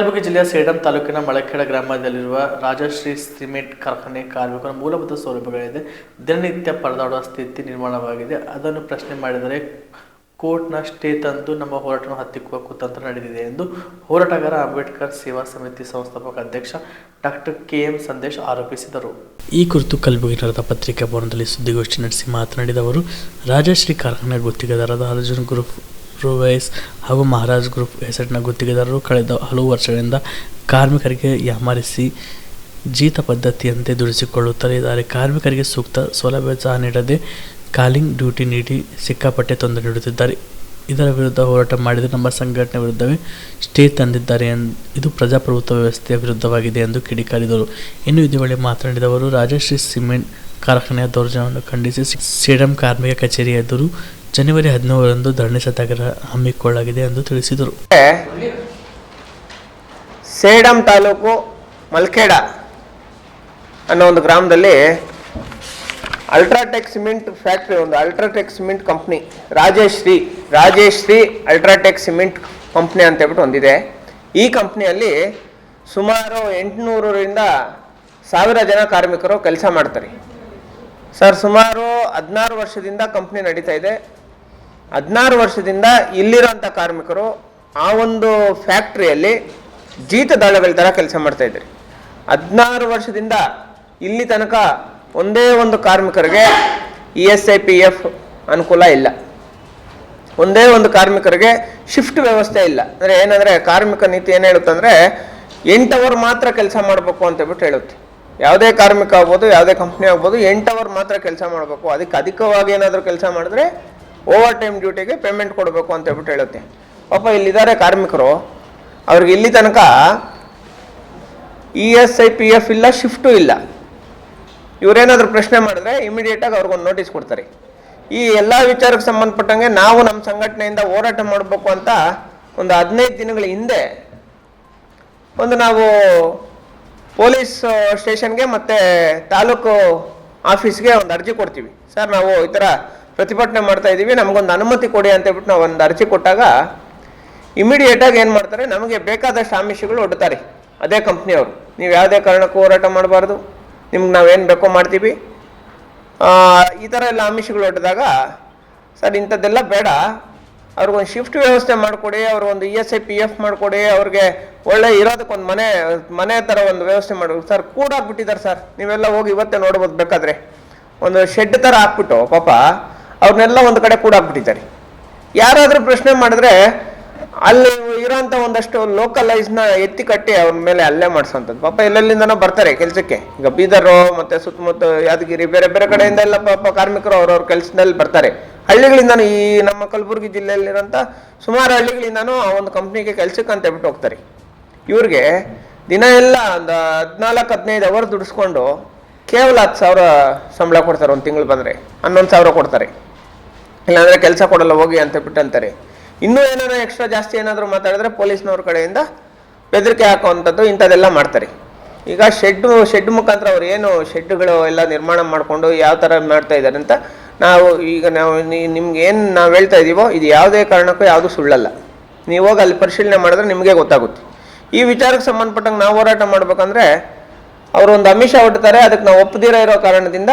ಕಲಬುರಗಿ ಜಿಲ್ಲೆಯ ಸೇಡಂ ತಾಲೂಕಿನ ಮಳಖೇಡ ಗ್ರಾಮದಲ್ಲಿರುವ ರಾಜಶ್ರೀ ಸಿಮೆಂಟ್ ಕಾರ್ಖಾನೆ ಕಾರ್ಮಿಕರ ಮೂಲಭೂತ ಸೌಲಭ್ಯಗಳಿದೆ. ದಿನನಿತ್ಯ ಪರದಾಡುವ ಸ್ಥಿತಿ ನಿರ್ಮಾಣವಾಗಿದೆ. ಅದನ್ನು ಪ್ರಶ್ನೆ ಮಾಡಿದರೆ, ಕೋರ್ಟ್ನ ಸ್ಟೇ ತಂದು ನಮ್ಮ ಹೋರಾಟವನ್ನು ಹತ್ತಿಕ್ಕುವ ಕುತಂತ್ರ ನಡೆದಿದೆ ಎಂದು ಹೋರಾಟಗಾರ ಅಂಬೇಡ್ಕರ್ ಸೇವಾ ಸಮಿತಿ ಸಂಸ್ಥಾಪಕ ಅಧ್ಯಕ್ಷ ಡಾಕ್ಟರ್ ಕೆ ಎಂ ಸಂದೇಶ್ ಆರೋಪಿಸಿದರು. ಈ ಕುರಿತು ಕಲಬುರಗಿ ನಡೆದ ಪತ್ರಿಕಾ ಭವನದಲ್ಲಿ ಸುದ್ದಿಗೋಷ್ಠಿ ನಡೆಸಿ ಮಾತನಾಡಿದ ಅವರು, ರಾಜಶ್ರೀ ಕಾರ್ಖಾನೆ ಗುತ್ತಿಗೆದಾರರಾದ ಅರ್ಜುನ್ ಗ್ರೂಪ್ ರೋವೈಸ್ ಹಾಗೂ ಮಹಾರಾಜ್ ಗ್ರೂಪ್ ಹೆಸರಿನ ಗುತ್ತಿಗೆದಾರರು ಕಳೆದ ಹಲವು ವರ್ಷಗಳಿಂದ ಕಾರ್ಮಿಕರಿಗೆ ಯಾಮಾರಿಸಿ ಜೀತ ಪದ್ಧತಿಯಂತೆ ದುಡಿಸಿಕೊಳ್ಳುತ್ತಲೇ ಇದ್ದಾರೆ ಕಾರ್ಮಿಕರಿಗೆ ಸೂಕ್ತ ಸೌಲಭ್ಯ ಸಹ ನೀಡದೆ ಕಾಲಿಂಗ್ ಡ್ಯೂಟಿ ನೀಡಿ ಸಿಕ್ಕಾಪಟ್ಟೆ ತೊಂದರೆ ನೀಡುತ್ತಿದ್ದಾರೆ. ಇದರ ವಿರುದ್ಧ ಹೋರಾಟ ಮಾಡಿದ ನಮ್ಮ ಸಂಘಟನೆ ವಿರುದ್ಧವೇ ಸ್ಟೇ ತಂದಿದ್ದಾರೆ ಇದು ಪ್ರಜಾಪ್ರಭುತ್ವ ವ್ಯವಸ್ಥೆಯ ವಿರುದ್ಧವಾಗಿದೆ ಎಂದು ಕಿಡಿಕಾರಿದರು. ಇನ್ನು ಇದೇ ವೇಳೆ ಮಾತನಾಡಿದವರು ರಾಜಶ್ರೀ ಸಿಮೆಂಟ್ ಕಾರ್ಖಾನೆಯ ದೌರ್ಜನ್ಯವನ್ನು ಖಂಡಿಸಿ ಸೇಡಂ ಕಾರ್ಮಿಕ ಕಚೇರಿ ಎದುರು ಜನವರಿ ಹದಿನೇಳರಂದು ಧರಣಿ ಸತ್ಯಾಗ್ರಹ ಹಮ್ಮಿಕೊಳ್ಳಲಾಗಿದೆ ಎಂದು ತಿಳಿಸಿದರು. ಸೇಡಂ ತಾಲೂಕು ಮಲ್ಖೇಡ ಅನ್ನೋ ಒಂದು ಗ್ರಾಮದಲ್ಲಿ ಅಲ್ಟ್ರಾಟೆಕ್ ಸಿಮೆಂಟ್ ಫ್ಯಾಕ್ಟ್ರಿ ಒಂದು UltraTech cement company Rajesh Shri Rajesh Shri UltraTech cement company ಅಂತ ಹೇಳ್ಬಿಟ್ಟು ಒಂದಿದೆ. ಈ ಕಂಪ್ನಿಯಲ್ಲಿ ಸುಮಾರು ಎಂಟುನೂರರಿಂದ ಸಾವಿರ ಜನ ಕಾರ್ಮಿಕರು ಕೆಲಸ ಮಾಡ್ತಾರೆ. ಸರ್, ಸುಮಾರು ಹದಿನಾರು ವರ್ಷದಿಂದ ಕಂಪ್ನಿ ನಡೀತಾ ಇದೆ. ಹದಿನಾರು ವರ್ಷದಿಂದ ಇಲ್ಲಿರೋಂಥ ಕಾರ್ಮಿಕರು ಆ ಒಂದು ಫ್ಯಾಕ್ಟ್ರಿಯಲ್ಲಿ ಜೀತ ದಾಳಗಳ ಥರ ಕೆಲಸ ಮಾಡ್ತಾ ಇದ್ದಾರೆ ಹದಿನಾರು ವರ್ಷದಿಂದ ಇಲ್ಲಿ ತನಕ ಒಂದೇ ಒಂದು ಕಾರ್ಮಿಕರಿಗೆ E S I P F ಅನುಕೂಲ ಇಲ್ಲ. ಒಂದೇ ಒಂದು ಕಾರ್ಮಿಕರಿಗೆ ಶಿಫ್ಟ್ ವ್ಯವಸ್ಥೆ ಇಲ್ಲ. ಅಂದರೆ ಏನಂದರೆ ಕಾರ್ಮಿಕ ನೀತಿ ಏನು ಹೇಳುತ್ತಂದರೆ ಎಂಟು ಅವರ್ ಮಾತ್ರ ಕೆಲಸ ಮಾಡಬೇಕು ಅಂತ ಹೇಳ್ಬಿಟ್ಟು ಹೇಳುತ್ತೆ. ಯಾವುದೇ ಕಾರ್ಮಿಕ ಆಗ್ಬೋದು, ಯಾವುದೇ ಕಂಪ್ನಿ ಆಗ್ಬೋದು, ಎಂಟು ಅವರ್ ಮಾತ್ರ ಕೆಲಸ ಮಾಡಬೇಕು. ಅದಕ್ಕೆ ಅಧಿಕವಾಗಿ ಏನಾದರೂ ಕೆಲಸ ಮಾಡಿದ್ರೆ ಓವರ್ ಟೈಮ್ ಡ್ಯೂಟಿಗೆ ಪೇಮೆಂಟ್ ಕೊಡಬೇಕು ಅಂತ ಹೇಳ್ಬಿಟ್ಟು ಹೇಳುತ್ತೆ. ಪಾಪ ಇಲ್ಲಿದ್ದಾರೆ ಕಾರ್ಮಿಕರು, ಅವ್ರಿಗೆ ಇಲ್ಲಿ ತನಕ E S I P F ಇಲ್ಲ ಶಿಫ್ಟು ಇಲ್ಲ. ಇವರೇನಾದರೂ ಪ್ರಶ್ನೆ ಮಾಡಿದ್ರೆ ಇಮಿಡಿಯೇಟಾಗಿ ಅವ್ರಿಗೊಂದು ನೋಟಿಸ್ ಕೊಡ್ತಾರೆ. ಈ ಎಲ್ಲ ವಿಚಾರಕ್ಕೆ ಸಂಬಂಧಪಟ್ಟಂಗೆ ನಾವು ನಮ್ಮ ಸಂಘಟನೆಯಿಂದ ಹೋರಾಟ ಮಾಡಬೇಕು ಅಂತ ಒಂದು ಹದಿನೈದು ದಿನಗಳ ಹಿಂದೆ ಒಂದು ನಾವು ಪೊಲೀಸ್ ಸ್ಟೇಷನ್ಗೆ ಮತ್ತು ತಾಲೂಕು ಆಫೀಸ್ಗೆ ಒಂದು ಅರ್ಜಿ ಕೊಡ್ತೀವಿ. ಸರ್, ನಾವು ಈ ಥರ ಪ್ರತಿಭಟನೆ ಮಾಡ್ತಾ ಇದ್ದೀವಿ, ನಮಗೊಂದು ಅನುಮತಿ ಕೊಡಿ ಅಂತ ಹೇಳ್ಬಿಟ್ಟು ನಾವು ಒಂದು ಅರ್ಜಿ ಕೊಟ್ಟಾಗ ಇಮಿಡಿಯೇಟಾಗಿ ಏನು ಮಾಡ್ತಾರೆ, ನಮಗೆ ಬೇಕಾದಷ್ಟು ಆಮಿಷಗಳು ಒಡ್ತಾರೆ, ಅದೇ ಕಂಪ್ನಿಯವರು ನೀವು ಯಾವುದೇ ಕಾರಣಕ್ಕೂ ಹೋರಾಟ ಮಾಡಬಾರ್ದು, ನಿಮ್ಗೆ ನಾವೇನು ಬೇಕೋ ಮಾಡ್ತೀವಿ. ಈ ಥರ ಎಲ್ಲ ಆಮಿಷಗಳು ಒಡ್ಡಿದಾಗ ಸರ್ ಇಂಥದ್ದೆಲ್ಲ ಬೇಡ, ಅವ್ರಿಗೊಂದು ಶಿಫ್ಟ್ ವ್ಯವಸ್ಥೆ ಮಾಡಿಕೊಡಿ, ಅವ್ರಿಗೊಂದು E S I P F ಮಾಡಿಕೊಡಿ, ಅವ್ರಿಗೆ ಒಳ್ಳೆ ಇರೋದಕ್ಕೊಂದು ಮನೆ ಮನೆ ಥರ ಒಂದು ವ್ಯವಸ್ಥೆ ಮಾಡಿ ಸರ್ ಕೂಡ ಬಿಟ್ಟಿದ್ದಾರೆ ಸರ್. ನೀವೆಲ್ಲ ಹೋಗಿ ಇವತ್ತೇ ನೋಡ್ಬೋದು ಬೇಕಾದ್ರೆ. ಒಂದು ಶೆಡ್ ಥರ ಹಾಕ್ಬಿಟ್ಟು, ಪಾಪ. ಅವ್ರನ್ನೆಲ್ಲ ಒಂದು ಕಡೆ ಕೂಡ ಹಾಕ್ಬಿಟ್ಟಿದ್ದಾರೆ. ಯಾರಾದರೂ ಪ್ರಶ್ನೆ ಮಾಡಿದ್ರೆ ಅಲ್ಲಿ ಇರೋಂಥ ಒಂದಷ್ಟು ಲೋಕಲೈಸ್ನ ಎತ್ತಿ ಕಟ್ಟಿ ಅವ್ರ ಮೇಲೆ ಅಲ್ಲೇ ಮಾಡಿಸೋಂಥದ್ದು. ಪಾಪ ಎಲ್ಲೆಲ್ಲಿಂದನೋ ಬರ್ತಾರೆ ಕೆಲಸಕ್ಕೆ. ಈಗ ಬೀದರು ಮತ್ತೆ ಸುತ್ತಮುತ್ತ ಯಾದಗಿರಿ ಬೇರೆ ಬೇರೆ ಕಡೆಯಿಂದ ಎಲ್ಲ ಪಾಪ ಕಾರ್ಮಿಕರು ಅವ್ರವ್ರ ಕೆಲಸದಲ್ಲಿ ಬರ್ತಾರೆ. ಹಳ್ಳಿಗಳಿಂದನೂ ಈ ನಮ್ಮ ಕಲಬುರಗಿ ಜಿಲ್ಲೆಯಲ್ಲಿರೋಂಥ ಸುಮಾರು ಹಳ್ಳಿಗಳಿಂದನೂ ಆ ಒಂದು ಕಂಪ್ನಿಗೆ ಕೆಲ್ಸಕ್ಕೆ ಅಂತ ಹೇಳ್ಬಿಟ್ಟು ಹೋಗ್ತಾರೆ. ಇವ್ರಿಗೆ ದಿನ ಎಲ್ಲ ಒಂದು ಹದಿನಾಲ್ಕು, ಹದಿನೈದು ಅವರ್ ದುಡಿಸ್ಕೊಂಡು ಕೇವಲ ಹತ್ತು ಸಾವಿರ ಸಂಬಳ ಕೊಡ್ತಾರೆ, ಒಂದು ತಿಂಗಳು ಬಂದರೆ. ಹನ್ನೊಂದು ಸಾವಿರ ಕೊಡ್ತಾರೆ. ಇಲ್ಲಾಂದ್ರೆ ಕೆಲಸ ಕೊಡಲ್ಲ, ಹೋಗಿ ಅಂತ ಬಿಟ್ಟು ಅಂತಾರೆ. ಇನ್ನೂ ಏನಾದ್ರು ಎಕ್ಸ್ಟ್ರಾ ಜಾಸ್ತಿ ಏನಾದರೂ ಮಾತಾಡಿದ್ರೆ ಪೊಲೀಸ್ನವ್ರ ಕಡೆಯಿಂದ ಬೆದರಿಕೆ ಹಾಕುವಂಥದ್ದು ಇಂಥದ್ದೆಲ್ಲ ಮಾಡ್ತಾರೆ. ಈಗ ಶೆಡ್ಡು ಶೆಡ್ ಮುಖಾಂತರ ಅವ್ರು ಏನು ಶೆಡ್ಗಳು ಎಲ್ಲ ನಿರ್ಮಾಣ ಮಾಡಿಕೊಂಡು ಯಾವ ಥರ ಮಾಡ್ತಾ ಇದ್ದಾರೆ ಅಂತ ನಾವು ಈಗ ನಾವು ನಿಮ್ಗೆ ಏನು ನಾವು ಹೇಳ್ತಾ ಇದ್ದೀವೋ ಇದು ಯಾವುದೇ ಕಾರಣಕ್ಕೂ ಯಾವುದು ಸುಳ್ಳಲ್ಲ. ನೀವು ಹೋಗಿ ಅಲ್ಲಿ ಪರಿಶೀಲನೆ ಮಾಡಿದ್ರೆ ನಿಮಗೆ ಗೊತ್ತಾಗುತ್ತೆ. ಈ ವಿಚಾರಕ್ಕೆ ಸಂಬಂಧಪಟ್ಟಂಗೆ ನಾವು ಹೋರಾಟ ಮಾಡಬೇಕಂದ್ರೆ ಅವರು ಒಂದು ಅಮಿಷ ಹೊಡ್ತಾರೆ ಅದಕ್ಕೆ ನಾವು ಒಪ್ಪದಿರೋ ಇರೋ ಕಾರಣದಿಂದ